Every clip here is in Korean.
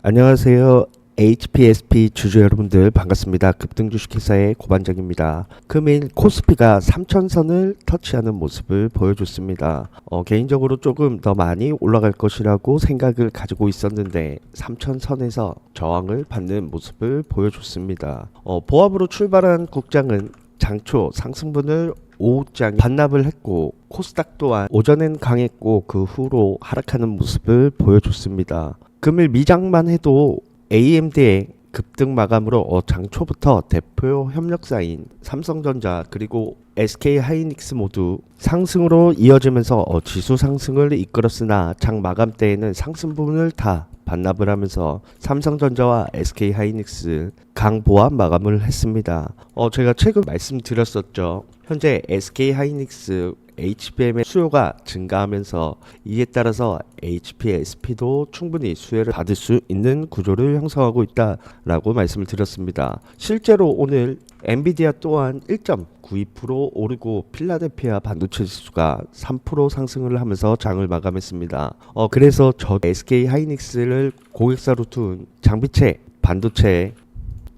안녕하세요. HPSP 주주 여러분들 반갑습니다. 급등 주식회사의 고반장입니다. 금일 코스피가 3천선을 터치하는 모습을 보여줬습니다. 어, 개인적으로 조금 더 많이 올라갈 것이라고 생각을 가지고 있었는데 3천선에서 저항을 받는 모습을 보여줬습니다. 어, 보합으로 출발한 국장은 장초 상승분을 오후장 반납을 했고 코스닥 또한 오전엔 강했고 그 후로 하락하는 모습을 보여줬습니다. 금일 미장만 해도 AMD의 급등 마감으로 어, 장초부터 대표 협력사인 삼성전자 그리고 SK 하이닉스 모두 상승으로 이어지면서 어, 지수 상승을 이끌었으나 장 마감 때에는 상승 부분을 다 반납을 하면서 삼성전자와 SK 하이닉스 강보합 마감을 했습니다. 어, 제가 최근 말씀드렸었죠. 현재 SK 하이닉스 HBM의 수요가 증가하면서 이에 따라서 HPSP도 충분히 수혜를 받을 수 있는 구조를 형성하고 있다라고 말씀을 드렸습니다. 실제로 오늘 엔비디아 또한 1.92% 오르고 필라델피아 반도체 지수가 3% 상승을 하면서 장을 마감했습니다. 어 그래서 저 SK 하이닉스를 고객사로 둔 장비체 반도체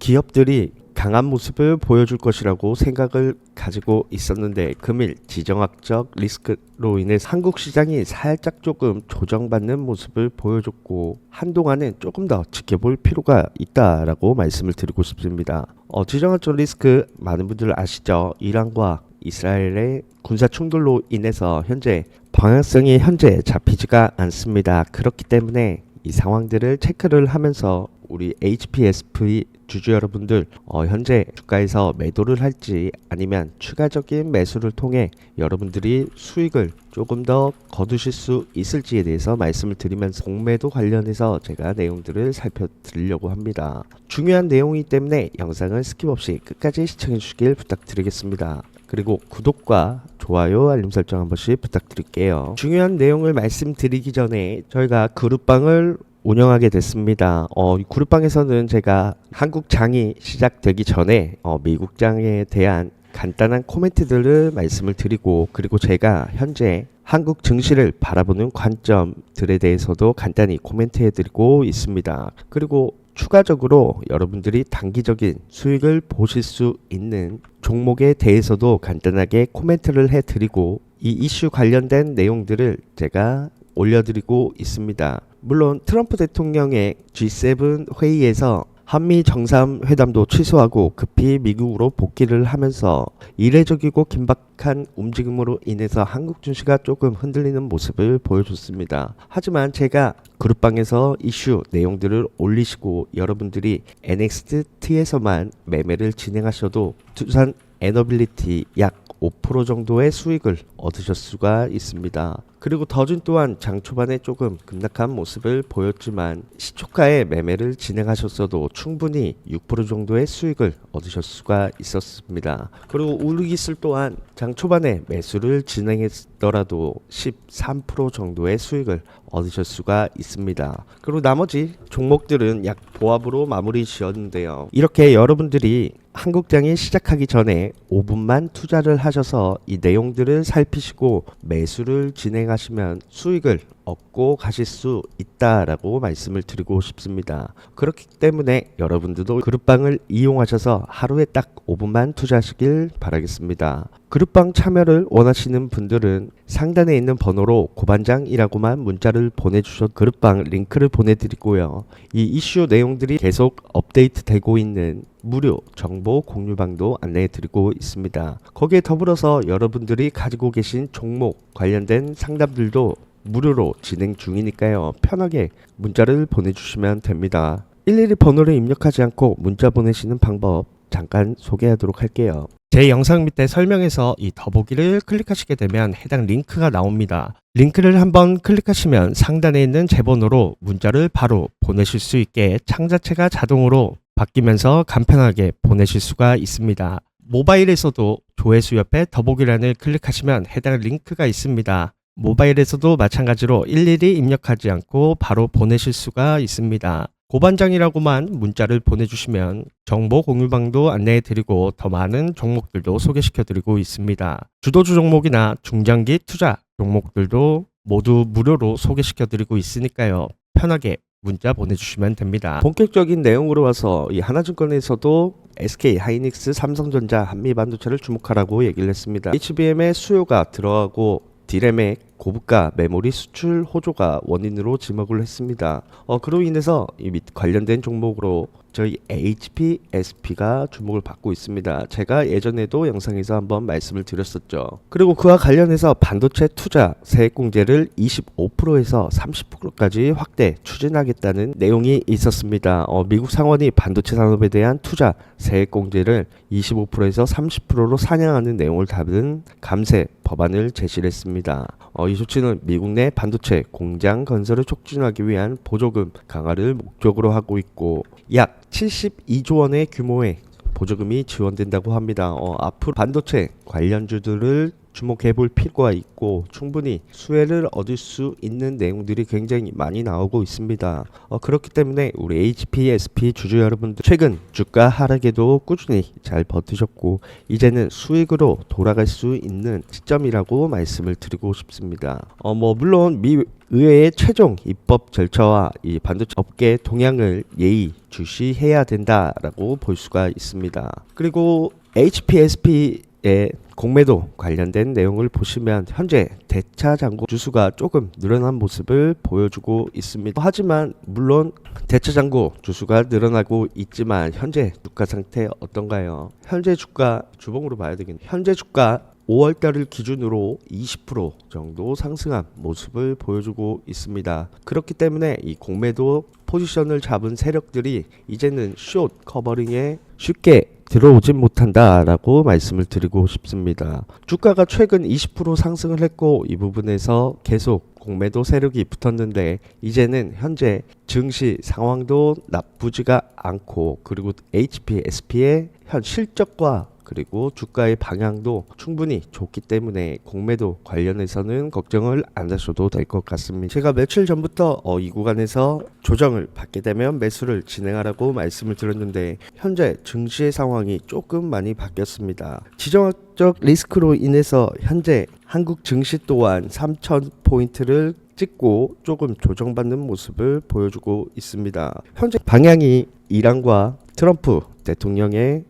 기업들이 강한 모습을 보여줄 것이라고 생각을 가지고 있었는데 금일 지정학적 리스크로 인해 한국 시장이 살짝 조금 조정받는 모습을 보여줬고 한동안은 조금 더 지켜볼 필요가 있다라고 말씀을 드리고 싶습니다. 어, 지정학적 리스크 많은 분들 아시죠? 이란과 이스라엘의 군사 충돌로 인해서 현재 방향성이 현재 잡히지가 않습니다. 그렇기 때문에 이 상황들을 체크를 하면서 우리 HPSP 주주 여러분들 어, 현재 주가에서 매도를 할지 아니면 추가적인 매수를 통해 여러분들이 수익을 조금 더 거두실 수 있을지에 대해서 말씀을 드리면서 공매도 관련해서 제가 내용들을 살펴드리려고 합니다. 중요한 내용이기 때문에 영상을 스킵 없이 끝까지 시청해 주시길 부탁드리겠습니다. 그리고 구독과 좋아요, 알림 설정 한 번씩 부탁드릴게요. 중요한 내용을 말씀드리기 전에 저희가 그룹방을 운영하게 됐습니다. 어, 이 그룹방에서는 제가 한국 장이 시작되기 전에 어, 미국 장에 대한 간단한 코멘트들을 말씀을 드리고 그리고 제가 현재 한국 증시를 바라보는 관점들에 대해서도 간단히 코멘트해 드리고 있습니다. 그리고 추가적으로 여러분들이 단기적인 수익을 보실 수 있는 종목에 대해서도 간단하게 코멘트를 해 드리고 이 이슈 관련된 내용들을 제가 올려드리고 있습니다. 물론 트럼프 대통령의 G7 회의에서 한미 정상회담도 취소하고 급히 미국으로 복귀를 하면서 이례적이고 긴박한 움직임으로 인해서 한국 증시가 조금 흔들리는 모습을 보여줬습니다. 하지만 제가 그룹방에서 이슈 내용들을 올리시고 여러분들이 NXT에서만 매매를 진행하셔도 두산 에너빌리티 약5% 정도의 수익을 얻으실 수가 있습니다. 그리고 더준 또한 장 초반에 조금 급락한 모습을 보였지만 시초가에 매매를 진행하셨어도 충분히 6% 정도의 수익을 얻으실 수가 있었습니다. 그리고 우르기슬 또한 장 초반에 매수를 진행했더라도 13% 정도의 수익을 얻으실 수가 있습니다. 그리고 나머지 종목들은 약 보합으로 마무리 지었는데요. 이렇게 여러분들이 한국장이 시작하기 전에 5분만 투자를 하셔서 이 내용들을 살피시고 매수를 진행 하시면 수익을 얻고 가실 수 있다라고 말씀을 드리고 싶습니다. 그렇기 때문에 여러분들도 그룹방을 이용하셔서 하루에 딱 5분만 투자하시길 바라겠습니다. 그룹방 참여를 원하시는 분들은 상단에 있는 번호로 고반장이라고만 문자를 보내주셔도 그룹방 링크를 보내드리고요. 이 이슈 내용들이 계속 업데이트 되고 있는 무료 정보 공유방도 안내해 드리고 있습니다. 거기에 더불어서 여러분들이 가지고 계신 종목 관련된 상담들도 무료로 진행 중이니까요. 편하게 문자를 보내주시면 됩니다. 일일이 번호를 입력하지 않고 문자 보내시는 방법 잠깐 소개하도록 할게요. 제 영상 밑에 설명에서 이 더보기를 클릭하시게 되면 해당 링크가 나옵니다. 링크를 한번 클릭하시면 상단에 있는 제 번호로 문자를 바로 보내실 수 있게 창 자체가 자동으로 바뀌면서 간편하게 보내실 수가 있습니다. 모바일에서도 조회수 옆에 더보기란을 클릭하시면 해당 링크가 있습니다. 모바일에서도 마찬가지로 일일이 입력하지 않고 바로 보내실 수가 있습니다. 고반장이라고만 문자를 보내주시면 정보 공유방도 안내해 드리고 더 많은 종목들도 소개시켜 드리고 있습니다. 주도주 종목이나 중장기 투자 종목들도 모두 무료로 소개시켜 드리고 있으니까요. 편하게 문자 보내주시면 됩니다. 본격적인 내용으로 와서 이 하나증권에서도 SK 하이닉스, 삼성전자, 한미반도체를 주목하라고 얘기를 했습니다. HBM의 수요가 들어가고 디램의 고부가 메모리 수출 호조가 원인으로 지목을 했습니다. 어, 그로 인해서 이밑 관련된 종목으로 저희 HPSP가 주목을 받고 있습니다. 제가 예전에도 영상에서 한번 말씀을 드렸었죠. 그리고 그와 관련해서 반도체 투자 세액 공제를 25%에서 30%까지 확대 추진하겠다는 내용이 있었습니다. 어, 미국 상원이 반도체 산업에 대한 투자 세액 공제를 25%에서 30%로 상향하는 내용을 담은 감세 법안을 제시를 했습니다. 어, 이 조치는 미국 내 반도체 공장 건설을 촉진하기 위한 보조금 강화를 목적으로 하고 있고 약 72조 원의 규모의 보조금이 지원된다고 합니다. 어, 앞으로 반도체 관련주들을 주목해 볼 필요가 있고 충분히 수혜를 얻을 수 있는 내용들이 굉장히 많이 나오고 있습니다. 어, 그렇기 때문에 우리 HPSP 주주 여러분들 최근 주가 하락에도 꾸준히 잘 버티셨고 이제는 수익으로 돌아갈 수 있는 시점이라고 말씀을 드리고 싶습니다. 어, 뭐 물론 미 의회의 최종 입법 절차와 이 반도체 업계 동향을 예의 주시해야 된다라고 볼 수가 있습니다. 그리고 HPSP 의 공매도 관련된 내용을 보시면 현재 대차 잔고 주수가 조금 늘어난 모습을 보여주고 있습니다. 하지만 물론 대차 잔고 주수가 늘어나고 있지만 현재 주가 상태 어떤가요? 현재 주가 주봉으로 봐야 되겠네요. 현재 주가 5월달을 기준으로 20% 정도 상승한 모습을 보여주고 있습니다. 그렇기 때문에 이 공매도 포지션을 잡은 세력들이 이제는 숏 커버링에 쉽게 들어오진 못한다라고 말씀을 드리고 싶습니다. 주가가 최근 20% 상승을 했고 이 부분에서 계속 공매도 세력이 붙었는데 이제는 현재 증시 상황도 나쁘지가 않고 그리고 HPSP의 현 실적과 그리고 주가의 방향도 충분히 좋기 때문에 공매도 관련해서는 걱정을 안 하셔도 될 것 같습니다. 제가 며칠 전부터 어, 이 구간에서 조정을 받게 되면 매수를 진행하라고 말씀을 드렸는데 현재 증시의 상황이 조금 많이 바뀌었습니다. 지정학적 리스크로 인해서 현재 한국 증시 또한 3천 포인트를 찍고 조금 조정받는 모습을 보여주고 있습니다. 현재 방향이 이란과 트럼프 대통령의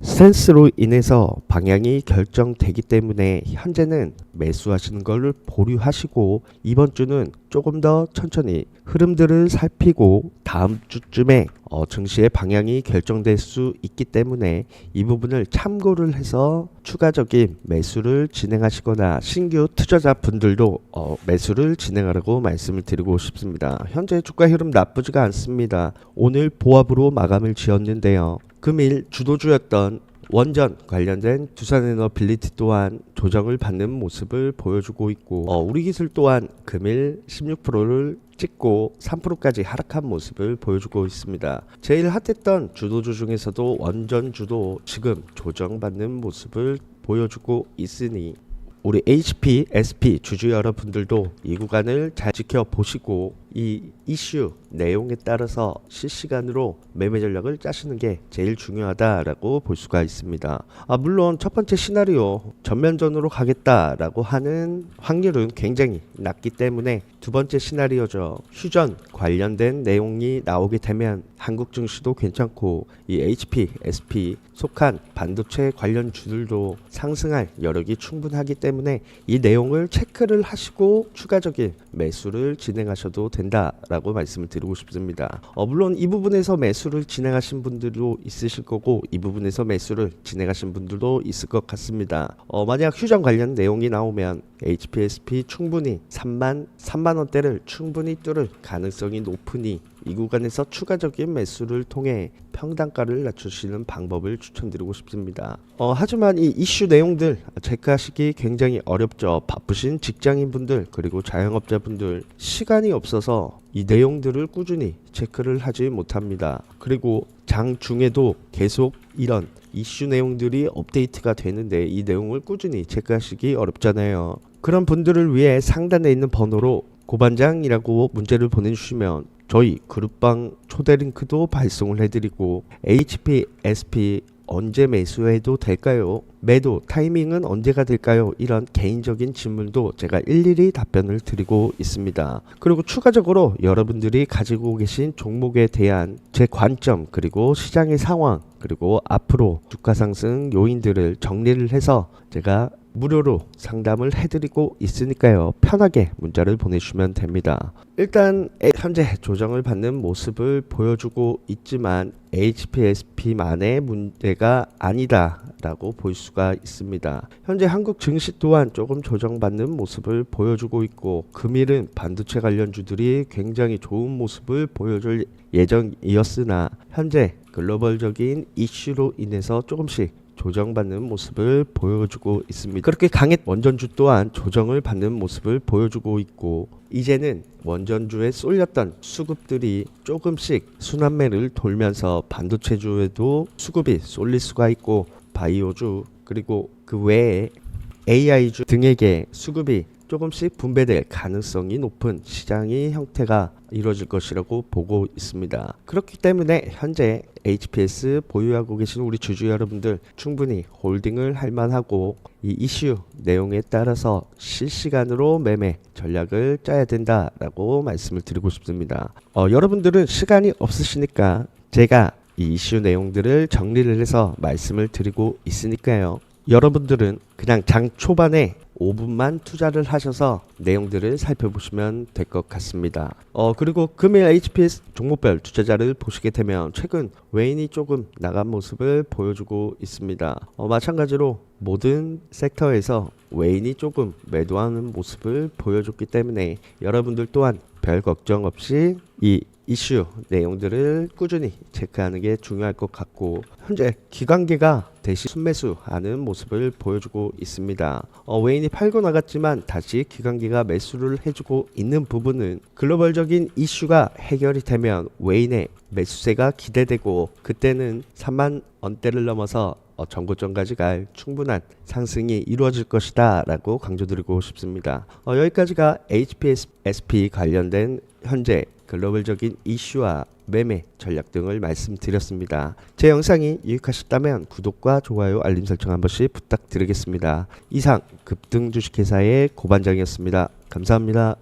스탠스로 인해서 방향이 결정되기 때문에 현재는 매수하시는 것을 보류하시고 이번 주는 조금 더 천천히 흐름들을 살피고 다음 주쯤에 어, 증시의 방향이 결정될 수 있기 때문에 이 부분을 참고를 해서 추가적인 매수를 진행하시거나 신규 투자자 분들도 어, 매수를 진행하라고 말씀을 드리고 싶습니다. 현재 주가 흐름 나쁘지가 않습니다. 오늘 보합으로 마감을 지었는데요. 금일 주도주였던 원전 관련된 두산에너빌리티 또한 조정을 받는 모습을 보여주고 있고 어, 우리 기술 또한 금일 16%를 찍고 3%까지 하락한 모습을 보여주고 있습니다. 제일 핫했던 주도주 중에서도 원전 주도 지금 조정받는 모습을 보여주고 있으니 우리 HP, SP 주주 여러분들도 이 구간을 잘 지켜보시고 이 이슈 내용에 따라서 실시간으로 매매 전략을 짜시는 게 제일 중요하다라고 볼 수가 있습니다. 아, 물론 첫 번째 시나리오 전면전으로 가겠다라고 하는 확률은 굉장히 낮기 때문에 두 번째 시나리오죠. 휴전 관련된 내용이 나오게 되면 한국 증시도 괜찮고 이 HP, SP 속한 반도체 관련 주들도 상승할 여력이 충분하기 때문에 이 내용을 체크를 하시고 추가적인 매수를 진행하셔도 된다라고 말씀을 드리고 싶습니다. 어, 물론 이 부분에서 매수를 진행하신 분들도 있으실 거고 이 부분에서 매수를 진행하신 분들도 있을 것 같습니다. 어, 만약 휴전 관련 내용이 나오면 HPSP 충분히 3만 3만 원대를 충분히 뚫을 가능성이 높으니 이 구간에서 추가적인 매수를 통해 평단가를 낮추시는 방법을 추천드리고 싶습니다. 어, 하지만 이 이슈 내용들 체크하시기 굉장히 어렵죠. 바쁘신 직장인분들 그리고 자영업자분들 시간이 없어서 이 내용들을 꾸준히 체크를 하지 못합니다. 그리고 장 중에도 계속 이런 이슈 내용들이 업데이트가 되는데 이 내용을 꾸준히 체크하시기 어렵잖아요. 그런 분들을 위해 상단에 있는 번호로 고반장이라고 문제를 보내주시면 저희 그룹방 초대 링크도 발송을 해드리고 HP, SP 언제 매수해도 될까요? 매도 타이밍은 언제가 될까요? 이런 개인적인 질문도 제가 일일이 답변을 드리고 있습니다. 그리고 추가적으로 여러분들이 가지고 계신 종목에 대한 제 관점 그리고 시장의 상황 그리고 앞으로 주가 상승 요인들을 정리를 해서 제가 무료로 상담을 해드리고 있으니까요. 편하게 문자를 보내주시면 됩니다. 일단 에- 현재 조정을 받는 모습을 보여주고 있지만 HPSP만의 문제가 아니다라고 볼 수가 있습니다. 현재 한국 증시 또한 조금 조정받는 모습을 보여주고 있고 금일은 반도체 관련주들이 굉장히 좋은 모습을 보여줄 예정이었으나 현재 글로벌적인 이슈로 인해서 조금씩 조정받는 모습을 보여주고 있습니다. 그렇게 강했 원전주 또한 조정을 받는 모습을 보여주고 있고 이제는 원전주에 쏠렸던 수급들이 조금씩 순환매를 돌면서 반도체주에도 수급이 쏠릴 수가 있고 바이오주 그리고 그 외에 AI주 등에게 수급이 조금씩 분배될 가능성이 높은 시장의 형태가 이루어질 것이라고 보고 있습니다. 그렇기 때문에 현재 HPS 보유하고 계신 우리 주주 여러분들 충분히 홀딩을 할 만하고 이 이슈 내용에 따라서 실시간으로 매매 전략을 짜야 된다라고 말씀을 드리고 싶습니다. 어, 여러분들은 시간이 없으시니까 제가 이 이슈 내용들을 정리를 해서 말씀을 드리고 있으니까요. 여러분들은 그냥 장 초반에 5분만 투자를 하셔서 내용들을 살펴보시면 될 것 같습니다. 어 그리고 금일 HPS 종목별 투자자를 보시게 되면 최근 외인이 조금 나간 모습을 보여주고 있습니다. 어, 마찬가지로 모든 섹터에서 외인이 조금 매도하는 모습을 보여줬기 때문에 여러분들 또한 별 걱정 없이 이 이슈 내용들을 꾸준히 체크하는 게 중요할 것 같고 현재 기관계가 대시 순매수하는 모습을 보여주고 있습니다. 어, 웨인이 팔고 나갔지만 다시 기관계가 매수를 해주고 있는 부분은 글로벌적인 이슈가 해결이 되면 웨인의 매수세가 기대되고 그때는 3만 원대를 넘어서 어, 전고점까지 갈 충분한 상승이 이루어질 것이다 라고 강조드리고 싶습니다. 어, 여기까지가 HPSP 관련된 현재 글로벌적인 이슈와 매매 전략 등을 말씀드렸습니다. 제 영상이 유익하셨다면 구독과 좋아요 알림 설정 한 번씩 부탁드리겠습니다. 이상 급등 주식회사의 고반장이었습니다. 감사합니다.